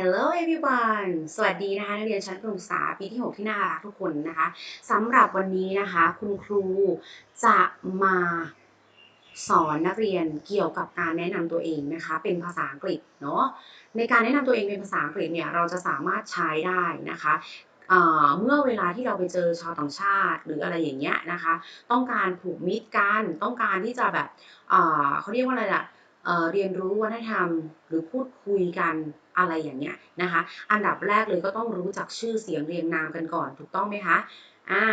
Hello everyone สวัสดีนะคะนักเรียนชั้นประถมศึกษาปีที่ 6 ที่น่ารักทุกคนนะคะสำหรับวันนี้นะคะคุณครูจะมาสอนนักเรียนเกี่ยวกับการแนะนำตัวเองนะคะ เป็นภาษาอังกฤษเนาะในการแนะนำตัวเองเป็นภาษาอังกฤษเนี่ยเราจะสามารถใช้ได้นะคะเมื่อเวลาที่เราไปเจอชาวต่างชาติ หรืออะไรอย่างเงี้ยนะคะ ต้องการผูกมิตรกันต้องการที่จะแบบเขาเรียกว่าอะไรล่ะเรียนรู้วัฒนธรรมหรือพูดคุยกัน อะไรอย่างเงี้ยนะคะ อันดับแรกเลยก็ต้องรู้จักชื่อเสียงเรียงนามกันก่อนถูกต้องไหมคะอ่า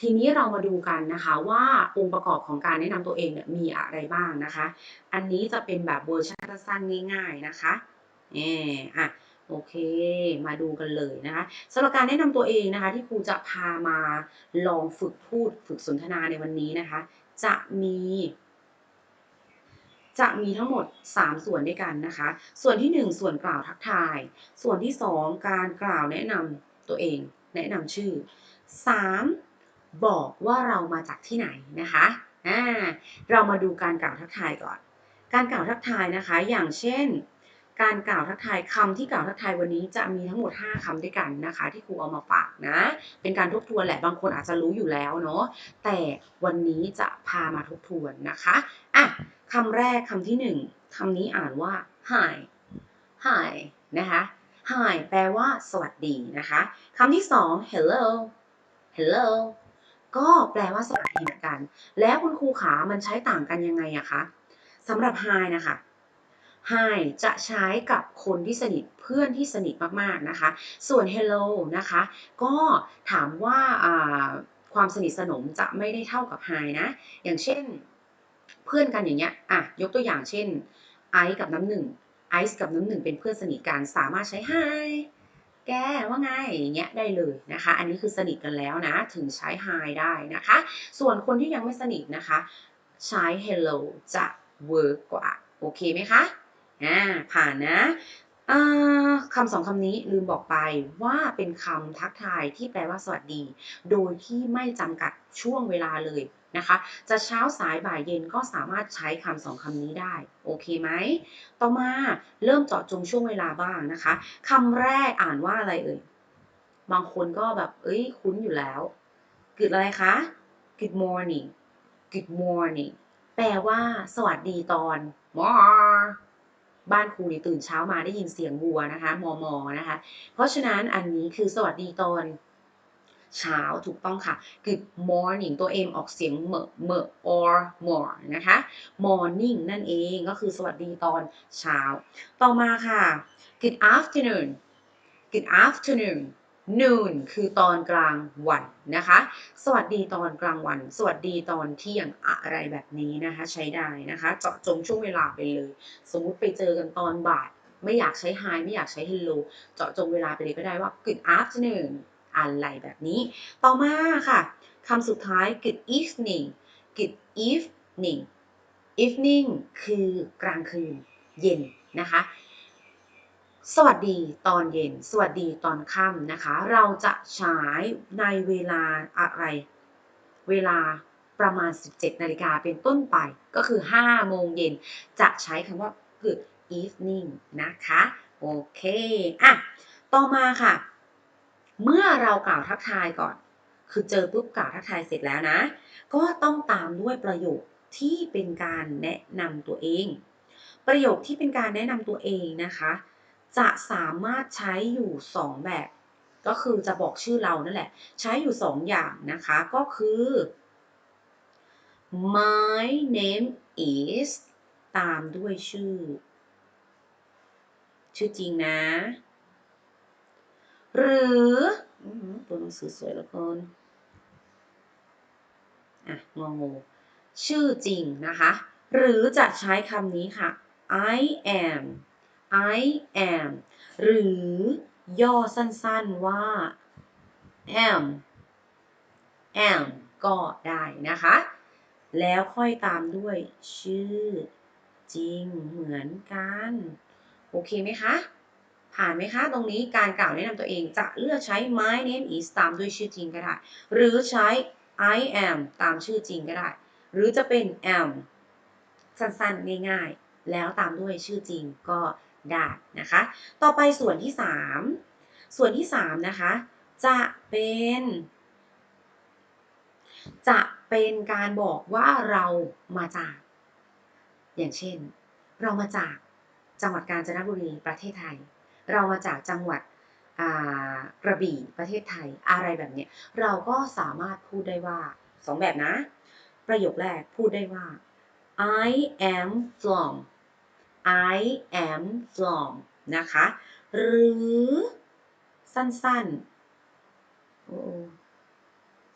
ทีนี้เรามาดูกันนะคะว่าองค์ประกอบของการแนะนำตัวเองเนี่ยมีอะไรบ้างนะคะ อันนี้จะเป็นแบบเวอร์ชันสั้นง่ายๆนะคะเอออะโอเค มาดูกันเลยนะคะสำหรับการแนะนำตัวเองนะคะ ที่ครูจะพามาลองฝึกพูดฝึกสนทนาในวันนี้นะคะ จะมี จะมีทั้งหมด 3 ส่วนด้วยกันนะคะ ส่วนที่ 1 ส่วนกล่าวทักทาย ส่วนที่ 2 การกล่าวแนะนำตัวเอง แนะนำชื่อ 3. บอกว่าเรามาจากที่ไหนนะคะอ่าเรามาดูการกล่าวทักทายก่อน การกล่าวทักทายนะคะ อย่างเช่น การกล่าวทักทายคำที่กล่าวทักทายวันนี้จะมีทั้งหมด 5คำด้วยกันนะคะ ที่ครูเอามาฝากนะ เป็นการทบทวนแหละบางคนอาจจะรู้อยู่แล้วเนาะแต่วันนี้จะพามาทบทวนนะคะอะ คำแรกคำที่หนึ่งคำนี้อ่านว่า hi hi นะคะ hi แปลว่าสวัสดีนะคะคำที่สอง hello hello ก็แปลว่าสวัสดีเหมือนกัน แล้วคุณครูขามันใช้ต่างกันยังไงอะคะสำหรับ hi นะคะ hi จะใช้กับคนที่สนิทเพื่อนที่สนิทมากๆนะคะ ส่วน hello นะคะ ก็ถามว่าความสนิทสนมจะไม่ได้เท่ากับ hi นะ อย่างเช่น เพื่อนกันอย่างเงี้ยอะยกตัวอย่างเช่นไอซ์กับน้ำหนึ่งไอซ์กับน้ำหนึ่งเป็นเพื่อนสนิทกันสามารถใช้ hi แกว่าไงอย่างเงี้ยได้เลยนะคะ อันนี้คือสนิทกันแล้วนะ ถึงใช้ hi ได้นะคะ ส่วนคนที่ยังไม่สนิทนะคะ ใช้ hello จะ work กว่า โอเคไหมคะอ่าผ่านนะคำสองคำนี้ลืมบอกไปว่าเป็นคำทักทายที่แปลว่าสวัสดี โดยที่ไม่จำกัดช่วงเวลาเลย นะคะ จะเช้าสายบ่ายเย็นก็สามารถใช้คำสองคำนี้ได้ โอเคไหม ต่อมาเริ่มเจาะจงช่วงเวลาบ้างนะคะคำแรกอ่านว่าอะไรเอ่ย บางคนก็แบบ เอ้ย คุ้นอยู่แล้ว good อะไรคะ good morning good morning แปลว่า สวัสดีตอน more บ้านครูนี่ตื่นเช้ามาได้ยินเสียงวัวนะคะ มอมอนะคะ เพราะฉะนั้นอันนี้คือสวัสดีตอน เช้าถูกต้องค่ะ good morning ตัว m ออกเสียงเมเม or more นะคะ morning นั่นเองก็คือสวัสดีตอนเช้า ต่อมาค่ะ good afternoon good afternoon noon คือตอนกลางวันนะคะ สวัสดีตอนกลางวัน สวัสดีตอนเที่ยงอะไรแบบนี้นะคะ ใช้ได้นะคะ เจาะจงช่วงเวลาไปเลย สมมุติไปเจอกันตอนบ่ายไม่อยากใช้ hi ไม่อยากใช้ hello เจาะจงเวลาไปเลยก็ได้ว่า good afternoon อะไรแบบนี้ ต่อมาค่ะคำสุดท้าย good evening good evening evening คือกลางคืนเย็นนะคะ สวัสดีตอนเย็น สวัสดีตอนค่ำนะคะ เราจะใช้ในเวลาอะไร เวลาประมาณ 17 นาฬิกาเป็นต้นไป ก็คือ 5 โมงเย็น จะใช้คำว่า good evening นะคะ โอเค อะ ต่อมาค่ะ เมื่อเรากล่าวทักทายก่อน คือเจอปุ๊บกล่าวทักทายเสร็จแล้วนะ ก็ต้องตามด้วยประโยคที่เป็นการแนะนำตัวเอง ประโยคที่เป็นการแนะนำตัวเองนะคะ จะสามารถใช้อยู่ 2 แบบ ก็คือจะบอกชื่อเรานั่นแหละ ใช้อยู่ 2 อย่างนะคะ ก็คือ my name is ตามด้วยชื่อ ชื่อจริงนะ หรือตัวหนังสือสวยเหลือเกินอะงองูชื่อจริงนะคะ หรือจะใช้คำนี้ค่ะ I am I am หรือย่อสั้นๆว่า am am ก็ได้นะคะ แล้วค่อยตามด้วยชื่อจริงเหมือนกัน โอเคไหมคะ ผ่านไหมคะ ตรงนี้การกล่าวแนะนำตัวเองจะเลือกใช้ my name is ตามด้วยชื่อจริงก็ได้ หรือใช้ I am ตามชื่อจริงก็ได้ หรือจะเป็น am สั้นๆ ง่ายๆ แล้วตามด้วยชื่อจริงก็ได้นะคะ ต่อไปส่วนที่ 3 ส่วนที่ 3 นะคะ จะเป็น จะเป็นการบอกว่าเรามาจาก อย่างเช่น เรามาจากจังหวัดกาญจนบุรีประเทศไทย เรามาจากจังหวัดกระบี่ประเทศไทยอะไรแบบนี้เราก็สามารถพูดได้ว่าสองแบบนะ ประโยคแรกพูดได้ว่า I am from I am from นะคะ หรือสั้นๆ โอ้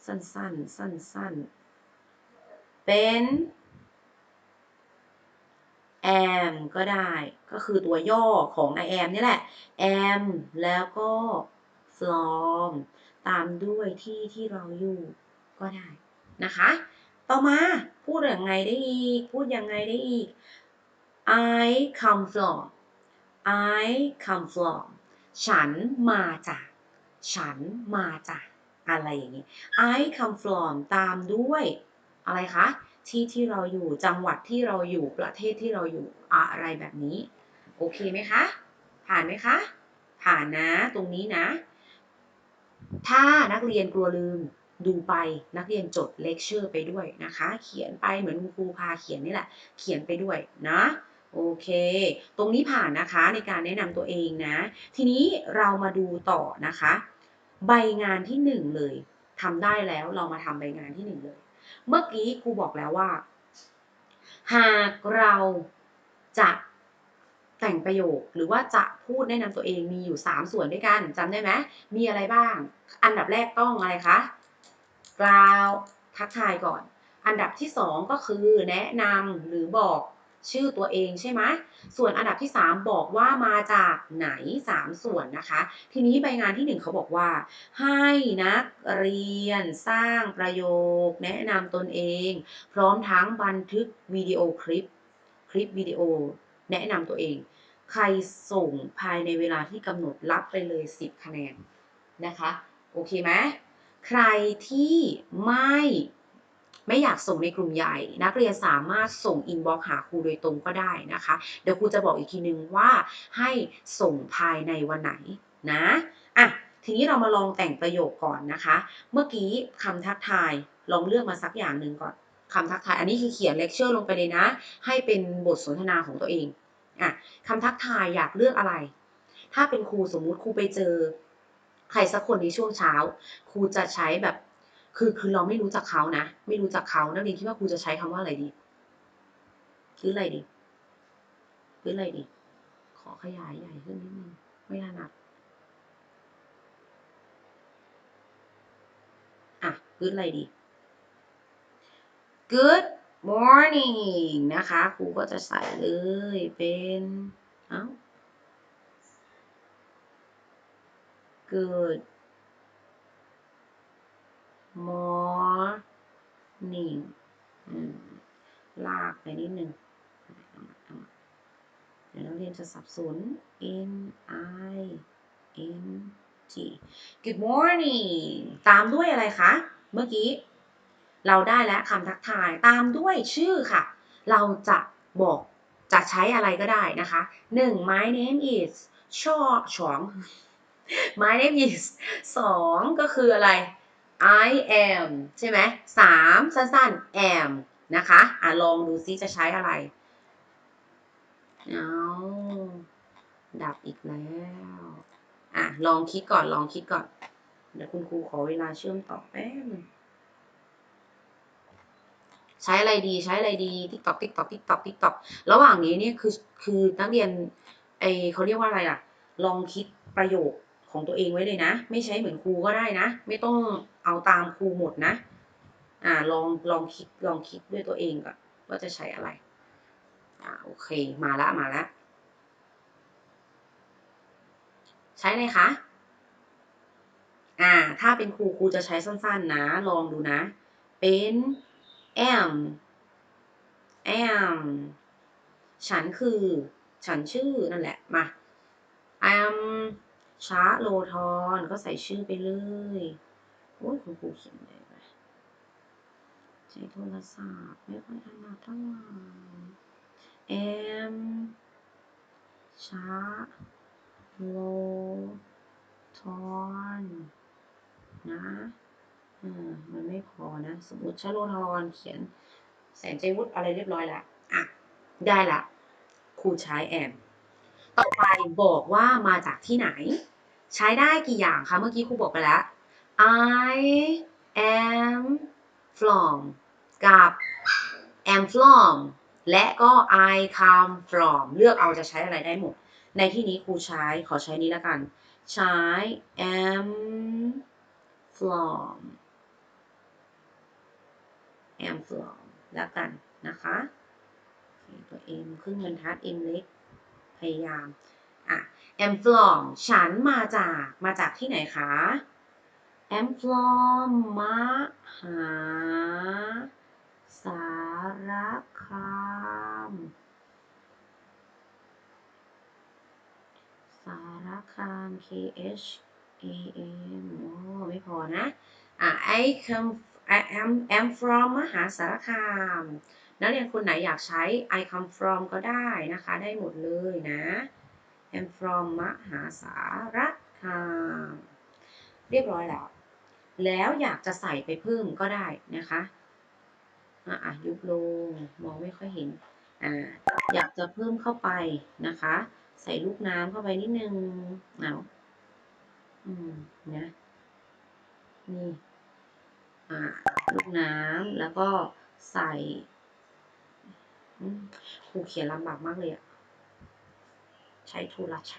สั้นๆ สั้นๆ เป็น am ก็ได้ ก็คือตัวย่อของ I am นี่แหละ am แล้วก็ from ตามด้วยที่ที่เราอยู่ก็ได้นะคะ ต่อมาพูดยังไงได้อีก พูดยังไงได้อีก I come from I come from ฉันมาจาก ฉันมาจาก อะไรอย่างนี้ I come from ตามด้วย อะไรคะ ที่ที่เราอยู่จังหวัดที่เราอยู่ประเทศที่เราอยู่อะไรแบบนี้ โอเคไหมคะ ผ่านไหมคะ ผ่านนะตรงนี้นะ ถ้านักเรียนกลัวลืมดูไปนักเรียนจดเลคเชอร์ไปด้วยนะคะ เขียนไปเหมือนครูพาเขียนนี่แหละ เขียนไปด้วยนะโอเค ตรงนี้ผ่านนะคะในการแนะนำตัวเองนะ ทีนี้เรามาดูต่อนะคะ ใบงานที่หนึ่งเลยทำได้แล้วเรามาทำใบงานที่หนึ่งเลย เมื่อกี้ครูบอกแล้วว่า หากเราจะแต่งประโยคหรือว่าจะพูดแนะนำตัวเองมีอยู่ 3 ส่วนด้วยกันจำได้ไหมมีอะไรบ้าง อันดับแรกต้องอะไรคะกล่าวทักทายก่อน อันดับที่ 2 ก็คือแนะนำหรือบอก ชื่อตัวเองใช่ไหมส่วนอันดับที่ 3 บอกว่ามาจากไหน 3 ส่วนนะคะ ทีนี้ใบงานที่ 1 เขาบอกว่า ให้นักเรียนสร้างประโยค แนะนำตนเอง พร้อมทั้งบันทึกวิดีโอคลิป คลิปวิดีโอ แนะนำตัวเอง ใครส่งภายในเวลาที่กำหนดรับไปเลย 10 คะแนนนะคะ โอเคไหมใครที่ไม่ ไม่อยากส่งในกลุ่มใหญ่ นักเรียนสามารถส่งอินบ็อกหาครูโดยตรงก็ได้นะคะ เดี๋ยวครูจะบอกอีกทีนึงว่าให้ส่งภายในวันไหนนะอะทีนี้เรามาลองแต่งประโยคก่อนนะคะ เมื่อกี้คำทักทายลองเลือกมาสักอย่างหนึ่งก่อนคำทักทาย อันนี้คือเขียนเลคเชอร์ลงไปเลยนะ ให้เป็นบทสนทนาของตัวเองอะคำทักทายอยากเลือกอะไร ถ้าเป็นครูสมมุติครูไปเจอ ใครสักคนในช่วงเช้า ครูจะใช้แบบ คือคือเราไม่รู้จักเขานะ ไม่รู้จักเขานักเรียนคิดว่าครูจะใช้คำว่าอะไรดีคืออะไรดีคืออะไรดี ขอขยายใหญ่ขึ้นนิดนึงไม่ถนัดอะคืออะไรดี good morning นะคะ ครูก็จะใส่เลยเป็นเอ้า good morning ลากไปนิดนึงเดี๋ยวนักเรียนจะสับสน n i n g good morning ตามด้วยอะไรคะ เมื่อกี้ เราได้แล้วคำทักทายตามด้วยชื่อค่ะ เราจะบอกจะใช้อะไรก็ได้นะคะหนึ่ง my name is ช่อฉอง my name is สองก็คืออะไร I am ใช่ไหมสามสั้นๆ am นะคะอะลองดูซิจะใช้อะไรเอาดับอีกแล้วอะลองคิดก่อนลองคิดก่อน เดี๋ยวคุณครูขอเวลาเชื่อมต่อแป๊บใช้อะไรดีใช้อะไรดีติ๊กตอกติ๊กตอกติ๊กตอกติ๊กตอกระหว่างนี้เนี่ยคือคือนักเรียนไอเขาเรียกว่าอะไรล่ะ ลองคิดประโยค ของตัวเองไว้เลยนะ ไม่ใช้เหมือนครูก็ได้นะ ไม่ต้องเอาตามครูหมดนะ อ่าลองลองคิดลองคิดด้วยตัวเองก่อนว่าจะใช้อะไร อ่าโอเคมาละมาละใช้อะไรคะ อ่า ถ้าเป็นครูครูจะใช้สั้นๆนะ ลองดูนะ เป็น am am ฉันคือ ฉันชื่อนั่นแหละ มา am ช้าโลทอนก็ใส่ชื่อไปเลยโอ้ยคุณครูเขียนเลยไปใช้โทรศัพท์ไม่ค่อยถนัดเท่าไหร่ am ช้าโลทอนนะเออมันไม่พอนะ สมมติชโลทอนเขียนแสนใจวุฒิอะไรเรียบร้อยล้วอะ ได้ละครูใช้แอม ต่อไปบอกว่ามาจากที่ไหน ใช้ได้กี่อย่างคะ เมื่อกี้ครูบอกไปแล้ว I am from กับ am from และก็ I come from เลือกเอาจะใช้อะไรได้หมด ในที่นี้ครูใช้ขอใช้นี้แล้วกัน ใช้ am from am from แล้วกันนะคะโอเคตัว m ครึ่งบรรทัด m เล็ก พยายามอะ am from ฉันมาจากมาจากที่ไหนคะ am from มหาสารคามสารคาม K H A M โอ้ไม่พอนะอะ I come I am am from มหาสารคาม นักเรียนคนไหนอยากใช้ I come from ก็ได้นะคะ ได้หมดเลยนะ am from มหาสารคามเรียบร้อยแล้ว แล้วอยากจะใส่ไปเพิ่มก็ได้นะคะอะอะยุบลง มองไม่ค่อยเห็นอ่าอยากจะเพิ่มเข้าไปนะคะ ใส่ลูกน้ำเข้าไปนิดนึงเอาอืมนะนี่อ่าลูกน้ำแล้วก็ใส่ ครูเขียนลำบากมากเลยอะใช้ทูรัช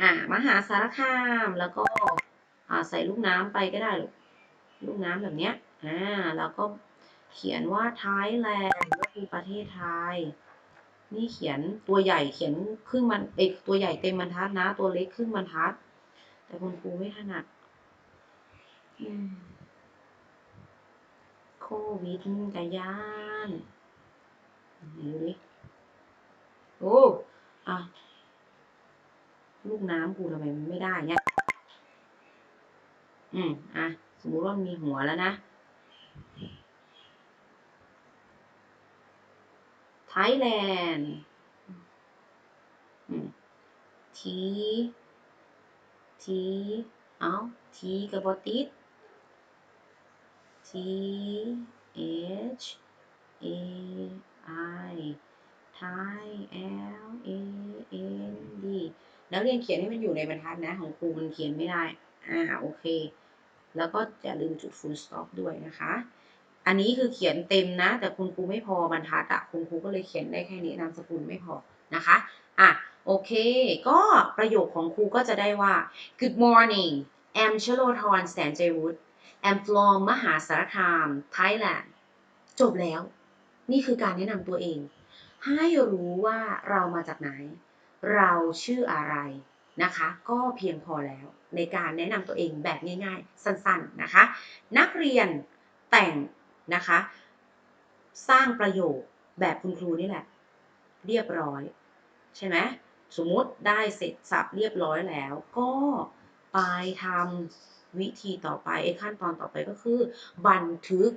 อ่ามหาสารคามแล้วก็อ่าใส่ลูกน้ำไปก็ได้ลูกลูกน้ำแบบเนี้ยอ่าแล้วก็เขียนว่า Thailand ก็คือประเทศไทย นี่เขียนตัวใหญ่เขียนครึ่งมันเอกตัวใหญ่เต็มบรรทัดนะ ตัวเล็กครึ่งบรรทัด แต่คุณครูไม่ถนัดโควิดกะยาน ดูดิโอ้อะลูกน้ำกูทำไมมันไม่ได้เนี่ย อืม อะ สมมติว่ามีหัวแล้วนะ Thailand ที ที เอาทีกับบติด T H A I Thai L A N D นักเรียนเขียนให้มันอยู่ในบรรทัดนะ ของครูมันเขียนไม่ได้ อ่า โอเค แล้วก็อย่าลืมจุด full stop ด้วยนะคะ อันนี้คือเขียนเต็มนะ แต่คุณครูไม่พอบรรทัดอะคุณครูก็เลยเขียนได้แค่นี้นามสกุลไม่พอนะคะ อะ โอเค ก็ประโยคของครูก็จะได้ว่า Good morning I'm ชโลธรแสนใจวุฒิ I'm from มหาสารคาม Thailand จบแล้ว นี่คือการแนะนำตัวเอง ให้รู้ว่าเรามาจากไหน เราชื่ออะไรนะคะ ก็เพียงพอแล้วในการแนะนำตัวเองแบบง่าย ๆ สั้นๆนะคะ นักเรียนแต่งนะคะ สร้างประโยคแบบคุณครูนี่แหละ เรียบร้อย ใช่ไหมสมมติได้เสร็จสับเรียบร้อยแล้ว ก็ไปทำวิธีต่อไปไอ้ขั้นตอนต่อไปก็คือ บันทึก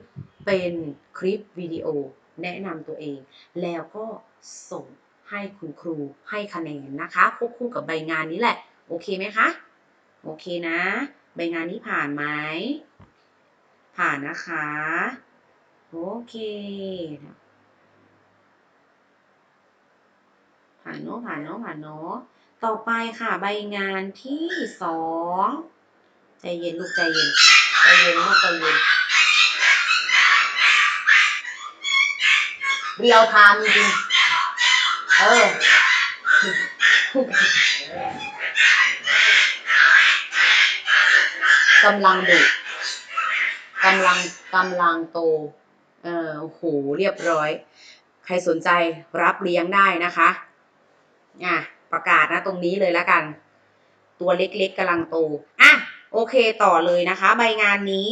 เป็นคลิปวิดีโอ แนะนำตัวเอง แล้วก็ส่งให้คุณครูให้คะแนนนะคะควบคู่กับใบงานนี้แหละ โอเคไหมคะ โอเคนะ ใบงานนี้ผ่านไหม ผ่านนะคะ โอเค ผ่านเนาะผ่านเนาะผ่านเนาะต่อไปค่ะใบงานที่สองใจเย็นลูกใจเย็นใจเย็นลูกใจเย็น เรียวไทม์จริงเออกำลังดุกำลังกำลังโต เออโอ้โหเรียบร้อย ใครสนใจรับเลี้ยงได้นะคะอะประกาศนะตรงนี้เลยแล้วกัน ตัวเล็กๆกำลังโตอะโอเคต่อเลยนะคะ ใบงานนี้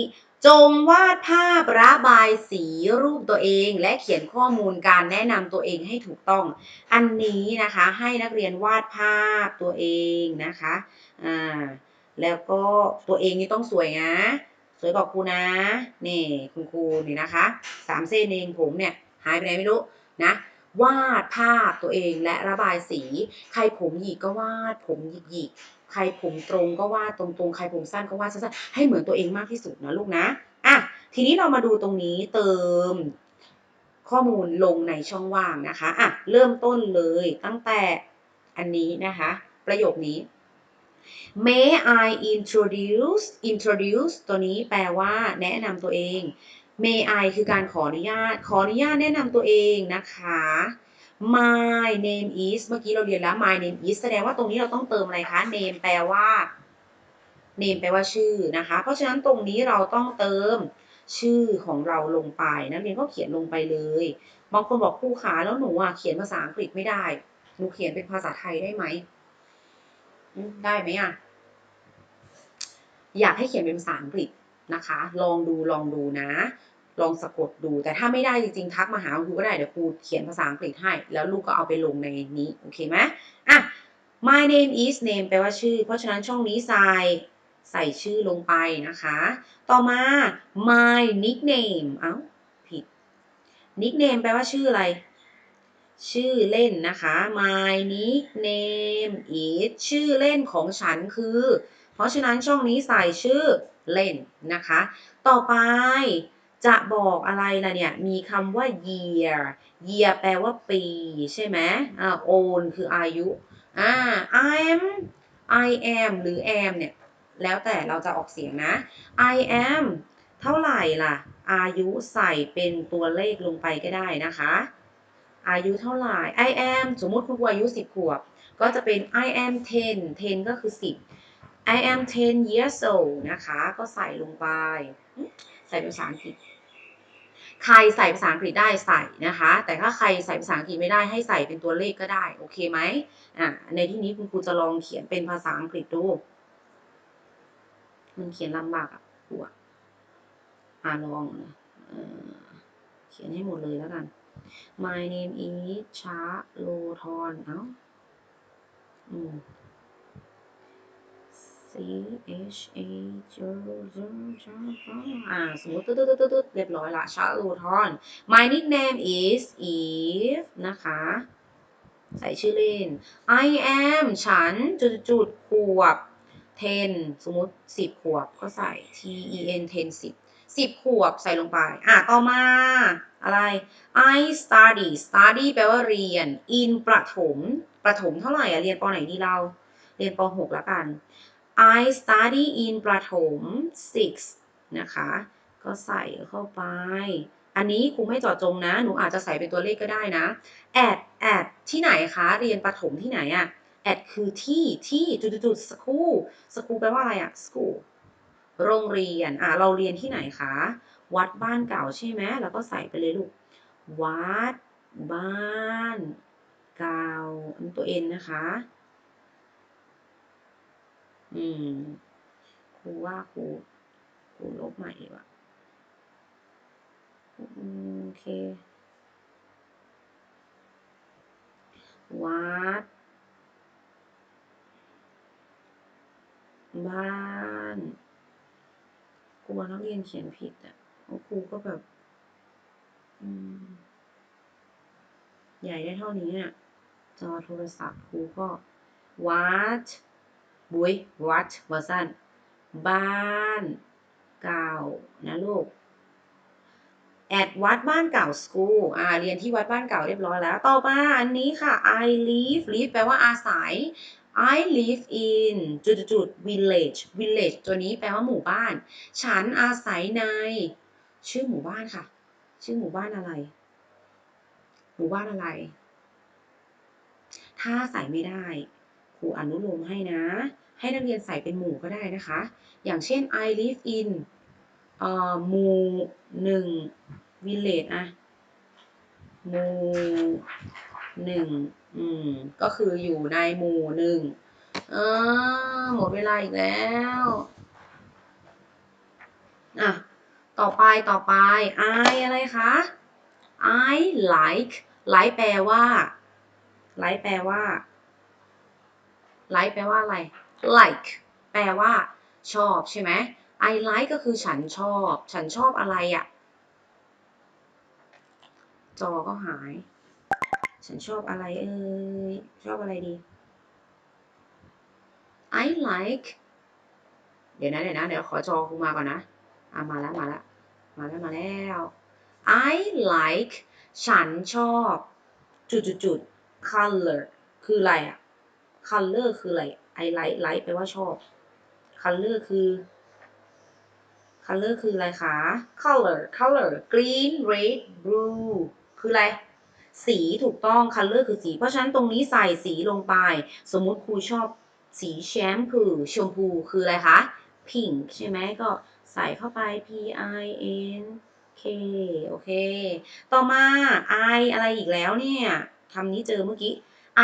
จงวาดภาพระบายสีรูปตัวเองและเขียนข้อมูลการแนะนำตัวเองให้ถูกต้อง อันนี้นะคะให้นักเรียนวาดภาพตัวเองนะคะอ่าแล้วก็ตัวเองนี่ต้องสวยนะสวยกว่าครูนะนี่คุณครูนี่นะคะสามเส้นเองผมเนี่ยหายไปไหนไม่รู้นะวาดภาพตัวเองและระบายสี ใครผมหยิกก็วาดผมหยิกหยิก ใครผมตรงก็วาดตรงๆ ใครผมสั้นก็วาดสั้นๆ ให้เหมือนตัวเองมากที่สุดนะลูกนะอะทีนี้เรามาดูตรงนี้เติมข้อมูลลงในช่องว่างนะคะอะเริ่มต้นเลยตั้งแต่อันนี้นะคะ ประโยคนี้ May I introduce introduce ตัวนี้แปลว่าแนะนำตัวเอง May I คือการขออนุญาต ขออนุญาตแนะนำตัวเองนะคะ My name is เมื่อกี้เราเรียนแล้ว My name is แสดงว่าตรงนี้เราต้องเติมอะไรคะ name แปลว่า name แปลว่าชื่อนะคะ เพราะฉะนั้นตรงนี้เราต้องเติมชื่อของเราลงไปนักเรียนก็เขียนลงไปเลย บางคนบอกครูขาแล้วหนูอะเขียนภาษาอังกฤษไม่ได้ หนูเขียนเป็นภาษาไทยได้ไหมอืมได้ไหมอะ อยากให้เขียนเป็นภาษาอังกฤษนะคะ ลองดูลองดูนะ ลองสะกดดู แต่ถ้าไม่ได้จริงๆ ทักมาหาครูก็ได้ เดี๋ยวครูเขียนภาษาอังกฤษให้ แล้วลูกก็เอาไปลงในนี้ โอเคไหมอะ my name is name แปลว่าชื่อ เพราะฉะนั้นช่องนี้ใส่ใส่ชื่อลงไปนะคะ ต่อมา my nickname เอ้า ผิด nickname แปลว่าชื่ออะไร ชื่อเล่นนะคะ my nickname is ชื่อเล่นของฉันคือ เพราะฉะนั้นช่องนี้ใส่ชื่อเล่นนะคะ ต่อไป จะบอกอะไรล่ะเนี่ย มีคำว่า year year แปลว่าปี ใช่ไหมอ่า old คืออายุ อ่า I am I am หรือ am เนี่ย แล้วแต่เราจะออกเสียงนะ I am เท่าไหร่ล่ะ อายุใส่เป็นตัวเลขลงไปก็ได้นะคะ อายุเท่าไหร่ I am สมมติคุณครูอายุ 10 ขวบ ก็จะเป็น I am 10 10 ก็คือ 10 I am 10 years old นะคะ ก็ใส่ลงไป ใส่เป็นภาษาอังกฤษ ใครใส่ภาษาอังกฤษได้ใส่นะคะ แต่ถ้าใครใส่ภาษาอังกฤษไม่ได้ให้ใส่เป็นตัวเลขก็ได้ โอเคไหมอะในที่นี้คุณครูจะลองเขียนเป็นภาษาอังกฤษดู มันเขียนลำบากอะครูอะอ่าลองนะเออเขียนให้หมดเลยแล้วกัน My name is ชาโลทอนเอ้าอืม C H A เจอเจอเจออ่าสมมติตึ๊ดตึ๊ดตึ๊ดเรียบร้อยละชาโลทอน My nickname is Eve นะคะ ใส่ชื่อเล่น I am ฉันจุดจุดขวบ 10 สมมติ 10 ขวบก็ใส่ T E N 10 10 10 ขวบใส่ลงไป อะ ต่อมาอะไร I study study แปลว่าเรียน in ประถม ประถมเท่าไหร่อะเรียนปไหนดีเรา เรียนป .6 แล้วกัน I study in ประถม 6 นะคะ ก็ใส่เข้าไป อันนี้ครูไม่จาะจงนะ หนูอาจจะใส่เป็นตัวเลขก็ได้นะ at at ที่ไหนคะ เรียนประถมที่ไหนอะ at คือที่ที่จุดจุดๆ school school แปลว่าอะไรอะ school โรงเรียน อะ เราเรียนที่ไหนคะ วัดบ้านเก่าใช่ไหมเราก็ใส่ไปเลยลูก วัดบ้านเก่าอันตัวเอ็นนะคะ อืมครูว่าครูครูลบใหม่ดีกว่าโอเค วัด บ้านกลัวนักเรียนเขียนผิดอะเพราะครูก็แบบ อืม ใหญ่ได้เท่านี้อะ จอโทรศัพท์ครูก็ วัด บุยวัดวาสั้น บ้านเก่านะลูกแอดวัดบ้านเก่า school อ่าเรียนที่วัดบ้านเก่าเรียบร้อยแล้ว ต่อมาอันนี้ค่ะ I live live แปลว่าอาศัย I live in จุดจุด village village ตัวนี้แปลว่าหมู่บ้าน ฉันอาศัยใน ชื่อหมู่บ้านค่ะ ชื่อหมู่บ้านอะไร หมู่บ้านอะไร ถ้าใส่ไม่ได้ ครูอนุโลมให้นะ ให้นักเรียนใส่เป็นหมู่ก็ได้นะคะ อย่างเช่น I live in อ่อหมู่หนึ่ง village อะหมู่หนึ่งอืมก็คืออยู่ในหมู่หนึ่งเออหมดเวลาอีกแล้วอะต่อไปต่อไป I อะไรคะ I like like แปลว่า like แปลว่า like แปลว่าอะไร like แปลว่า ชอบใช่ไหม I like ก็คือฉันชอบ ฉันชอบอะไรอะ่ะ จอก็หาย ฉันชอบอะไรเอ่ย ชอบอะไรดี I like เดี๋ยวนะเดี๋ยวนะเดี๋ยวขอจอครูมาก่อนนะอะมาแล้วมาแล้วมาแล้วมาแล้ว I like ฉันชอบ จุดจุดจุด color คืออะไรอะ color คืออะไร I like like แปลว่าชอบ color คือ color คืออะไรคะ color color green red blue คืออะไร สีถูกต้อง color คือสี เพราะฉะนั้นตรงนี้ใส่สีลงไป สมมุติครูชอบสีแชมพูชมพูคืออะไรคะ pink ใช่ไหมก็ใส่เข้าไป p i n k โอเค ต่อมา I อะไรอีกแล้วเนี่ยคำนี้เจอเมื่อกี้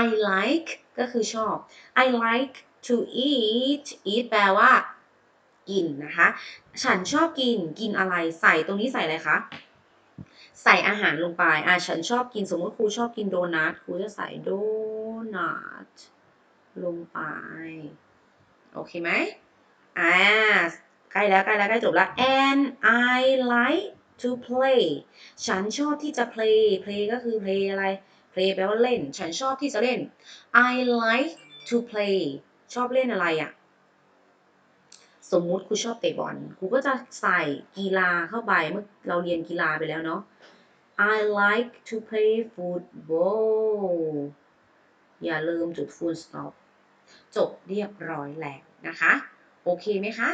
I like ก็คือชอบ I like to eat eat แปลว่า กินนะคะ ฉันชอบกินกินอะไรใส่ตรงนี้ใส่อะไรคะใส่อาหารลงไป อ่าฉันชอบกิน สมมติครูชอบกินโดนัท ครูจะใส่โดนัทลงไป โอเคไหมอ่า ใกล้แล้วใกล้แล้วใกล้จบแล้ว and I like to play ฉันชอบที่จะ play play ก็คือ play อะไร play แปลว่าเล่น ฉันชอบที่จะเล่น I like to play ชอบเล่นอะไรอะ่ะ สมมุติครูชอบเตะบอลครูก็จะใส่กีฬาเข้าไป เมื่อเราเรียนกีฬาไปแล้วเนาะ I like to play football อย่าลืมจุด full stop จบเรียบร้อยแล้วนะคะ โอเคไหมคะ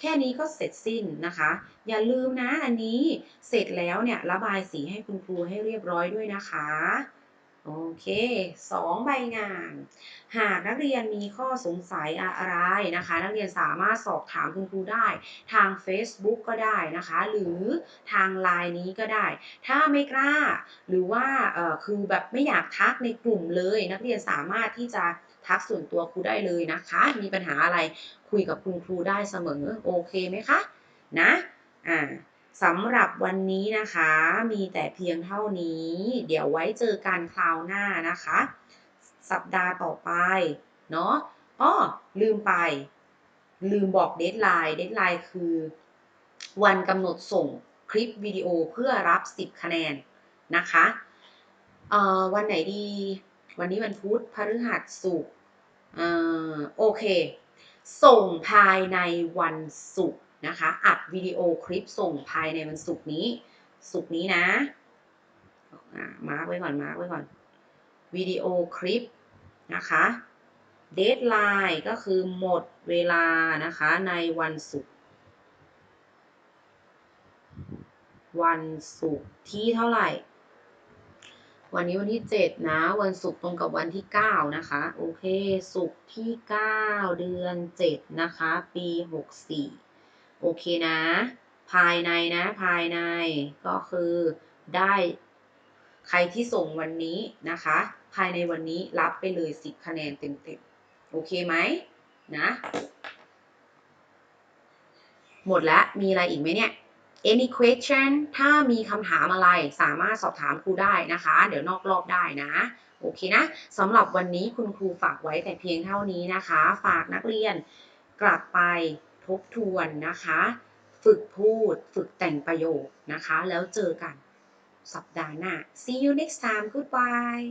แค่นี้ก็เสร็จสิ้นนะคะ อย่าลืมนะอันนี้เสร็จแล้วเนี่ย ระบายสีให้คุณครูให้เรียบร้อยด้วยนะคะ โอเคสองใบงาน หากนักเรียนมีข้อสงสัยอะไรนะคะ นักเรียนสามารถสอบถามคุณครูได้ ทาง Facebook ก็ได้นะคะ หรือทางไลน์นี้ก็ได้ ถ้าไม่กล้า หรือว่าคือแบบไม่อยากทักในกลุ่มเลย นักเรียนสามารถที่จะทักส่วนตัวครูได้เลยนะคะ มีปัญหาอะไรคุยกับคุณครูได้เสมอ โอเคไหมคะ นะ อ่า สำหรับวันนี้นะคะ มีแต่เพียงเท่านี้ เดี๋ยวไว้เจอกันคราวหน้านะคะ สัปดาห์ต่อไป เนาะอ้อลืมไป ลืมบอกเดทไลน์ เดทไลน์คือ วันกำหนดส่งคลิปวิดีโอเพื่อรับ 10 คะแนนนะคะวันไหนดี วันนี้วันพุธพฤหัสศุกร์โอเค ส่งภายในวันศุกร์ นะคะ อัดวิดีโอคลิปส่งภายในวันศุกร์นี้ ศุกร์นี้นะ มาร์กไว้ก่อน มาร์กไว้ก่อน วิดีโอคลิปนะคะ เดทไลน์ก็คือหมดเวลานะคะในวันศุกร์ วันศุกร์ที่เท่าไหร่ วันนี้วันที่ 7 นะ วันศุกร์ตรงกับวันที่ 9 นะคะ โอเค ศุกร์ที่ 9 เดือน 7 นะคะ ปี 64 โอเคนะ ภายในนะ ภายในก็คือได้ใครที่ส่งวันนี้นะคะ ภายในวันนี้รับไปเลย 10 คะแนนเต็มๆ โอเคไหมนะ หมดแล้วมีอะไรอีกไหมเนี่ย any question ถ้ามีคำถามอะไรสามารถสอบถามครูได้นะคะ เดี๋ยวนอกรอบได้นะ โอเคนะสำหรับวันนี้คุณครูฝากไว้แต่เพียงเท่านี้นะคะ ฝากนักเรียนกลับไป ทบทวนนะคะ ฝึกพูด ฝึกแต่งประโยคนะคะ แล้วเจอกันสัปดาห์หน้า see you next time goodbye